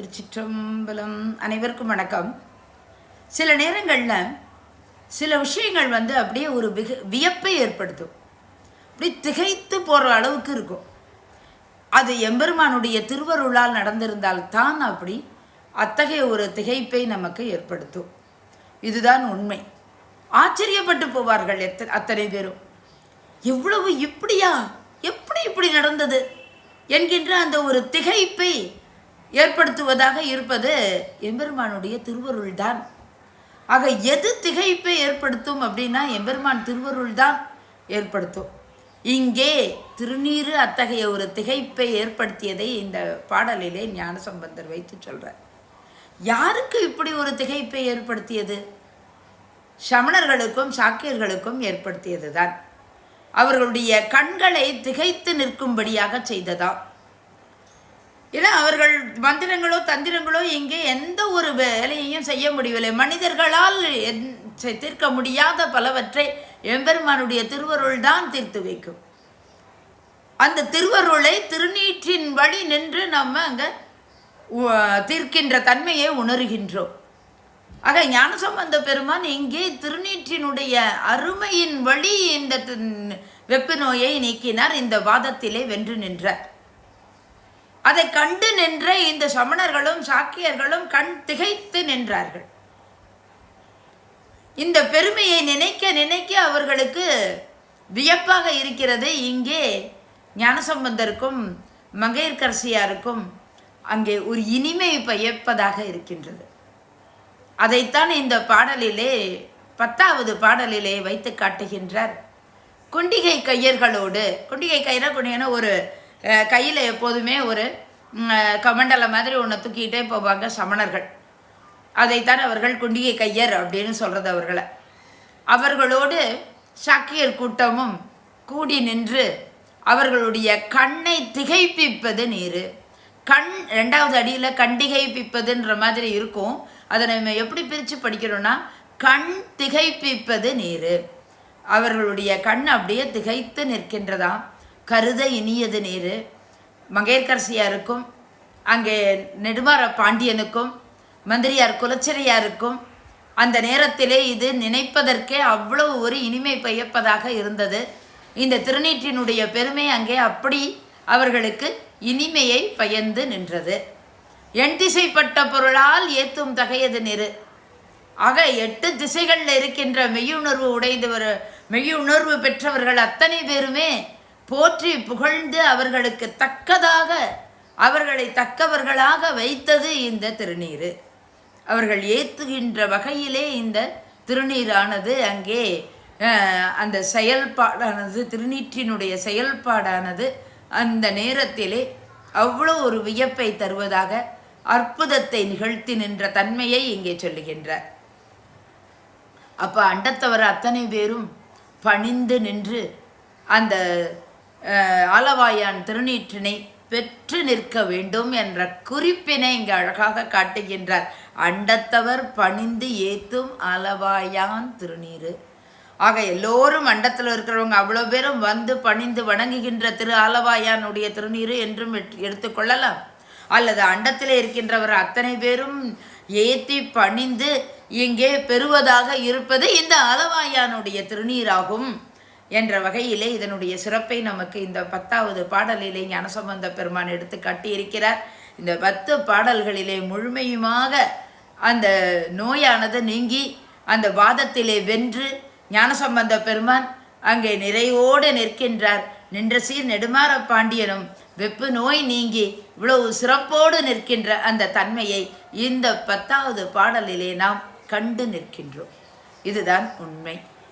திருச்சிற்றம்பலம் அனைவருக்கும் வணக்கம். சில நேரங்களில் சில விஷயங்கள் வந்து அப்படியே ஒரு விக வியப்பை ஏற்படுத்தும். அப்படி திகைத்து போகிற அளவுக்கு இருக்கும். அது எம்பெருமானுடைய திருவருளால் நடந்திருந்தால் தான் அப்படி அத்தகைய ஒரு திகைப்பை நமக்கு ஏற்படுத்தும். இதுதான் உண்மை. ஆச்சரியப்பட்டு போவார்கள் எத்த அத்தனை பேரும். எவ்வளவு இப்படியா? எப்படி இப்படி நடந்தது? என்கின்ற அந்த ஒரு திகைப்பை ஏற்படுத்துவதாக இருப்பது எம்பெருமானுடைய திருவருள் தான் ஆக எது திகைப்பை ஏற்படுத்தும் அப்படின்னா எம்பெருமான் திருவருள் தான் ஏற்படுத்தும். இங்கே திருநீறு அத்தகைய ஒரு திகைப்பை ஏற்படுத்தியதை இந்த பாடலிலே ஞானசம்பந்தர் வைத்து சொல்கிறார் யாருக்கு இப்படி ஒரு திகைப்பை ஏற்படுத்தியது? சமணர்களுக்கும் சாக்கியர்களுக்கும் ஏற்படுத்தியது தான் அவர்களுடைய கண்களை திகைத்து நிற்கும்படியாக செய்ததாம். ஏன்னா அவர்கள் மந்திரங்களோ தந்திரங்களோ இங்கே எந்த ஒரு வேலையையும் செய்ய முடியவில்லை. மனிதர்களால் என்- தீர்க்க முடியாத பலவற்றை எம்பெருமானுடைய திருவருள் தான் தீர்த்து வைக்கும். அந்த திருவருளை திருநீற்றின் வழி நின்று நம்ம அங்கே தீர்க்கின்ற தன்மையை உணர்கின்றோம். ஆக ஞானசம்பந்த பெருமான் இங்கே திருநீற்றினுடைய அருமையின் வழி இந்த தி- வெப்பு நோயை நீக்கினார். இந்த வாதத்திலே வென்று நின்றார். அதை கண்டு நின்ற இந்த சமணர்களும் சாக்கியர்களும் கண் திகைத்து நின்றார்கள். இந்த பெருமையை நினைக்க நினைக்க அவர்களுக்கு வியப்பாக இருக்கிறது. இங்கே ஞானசம்பந்தருக்கும் மங்கையர்கரசியாருக்கும் அங்கே ஒரு இனிமை பயப்பதாக இருக்கின்றது. அதைத்தான் இந்த பாடலிலே பத்தாவது பாடலிலே வைத்து காட்டுகின்றார். குண்டிகை கையர்களோடு குண்டிகை கயிறா குண்டிகைனா ஒரு கையில் எப்போதுமே ஒரு ம், கமண்டல மாதிரி ஒன்று தூக்கிட்டே போவாங்க சமணர்கள். அதைத்தான் அவர்கள் குண்டிகை கையர் அப்படின்னு சொல்கிறது அவர்களை. அவர்களோடு சாக்கியர் கூட்டமும் கூடி நின்று அவர்களுடைய கண்ணை திகைப்பிப்பது நீர். கண் ரெண்டாவது அடியில் கண்டிகைப்பிப்பதுன்ற மாதிரி இருக்கும். அதை நம்ம எப்படி பிரித்து படிக்கிறோன்னா கண் திகைப்பிப்பது நீர். அவர்களுடைய கண் அப்படியே திகைத்து நிற்கின்றதாம். கருத இனியது நீர். மங்கையர்கரசியாருக்கும் அங்கே நெடுமாற பாண்டியனுக்கும் மந்திரியார் குலச்சிறையாருக்கும் அந்த நேரத்திலே இது நினைப்பதற்கே அவ்வளவு ஒரு இனிமை பயப்பதாக இருந்தது. இந்த திருநீற்றினுடைய பெருமை அங்கே அப்படி அவர்களுக்கு இனிமையை பயந்து நின்றது. எண் திசைப்பட்ட பொருளால் ஏத்தும் தகையது நிறு ஆக எட்டு திசைகளில் இருக்கின்ற மெய்யுணர்வு உடைந்தவர் மெய்யுணர்வு பெற்றவர்கள் அத்தனை பேருமே போற்றி புகழ்ந்து அவர்களுக்கு தக்கதாக அவர்களை தக்கவர்களாக வைத்தது இந்த திருநீர். அவர்கள் ஏத்துகின்ற வகையிலே இந்த திருநீரானது அங்கே அந்த செயல்பாடானது திருநீற்றினுடைய செயல்பாடானது அந்த நேரத்திலே அவ்வளோ ஒரு வியப்பை தருவதாக அற்புதத்தை நிகழ்த்தி நின்ற தன்மையை இங்கே சொல்லுகின்றார். அப்போ அண்டத்தவர் அத்தனை பேரும் பணிந்து நின்று அந்த ஆலவாயான் திருநீற்றினை பெற்று நிற்க வேண்டும் என்ற குறிப்பினை இங்கு அழகாக காட்டுகின்றார். அண்டத்தவர் பணிந்து ஏத்தும் அலவாயான் திருநீரு ஆக எல்லோரும் அண்டத்தில் இருக்கிறவங்க அவ்வளோ பேரும் வந்து பணிந்து வணங்குகின்ற திரு ஆலவாயானுடைய திருநீரு என்றும் எடுத்துக்கொள்ளலாம் அல்லது அண்டத்திலே இருக்கின்றவர் அத்தனை பேரும் ஏத்தி பணிந்து இங்கே பெறுவதாக இருப்பது இந்த ஆலவாயானுடைய திருநீராகும். என்ற வகையிலே இதனுடைய சிறப்பை நமக்கு இந்த பத்தாவது பாடலிலே ஞானசம்பந்த பெருமான் எடுத்து காட்டியிருக்கிறார். இந்த பத்து பாடல்களிலே முழுமையுமாக அந்த நோயானது நீங்கி அந்த வாதத்திலே வென்று ஞானசம்பந்த பெருமான் அங்கே நிறைவோடு நிற்கின்றார். நின்ற சீர் நெடுமாற பாண்டியனும் வெப்பு நோய் நீங்கி இவ்வளவு சிறப்போடு நிற்கின்ற அந்த தன்மையை இந்த பத்தாவது பாடலிலே நாம் கண்டு நிற்கின்றோம். இதுதான் உண்மை.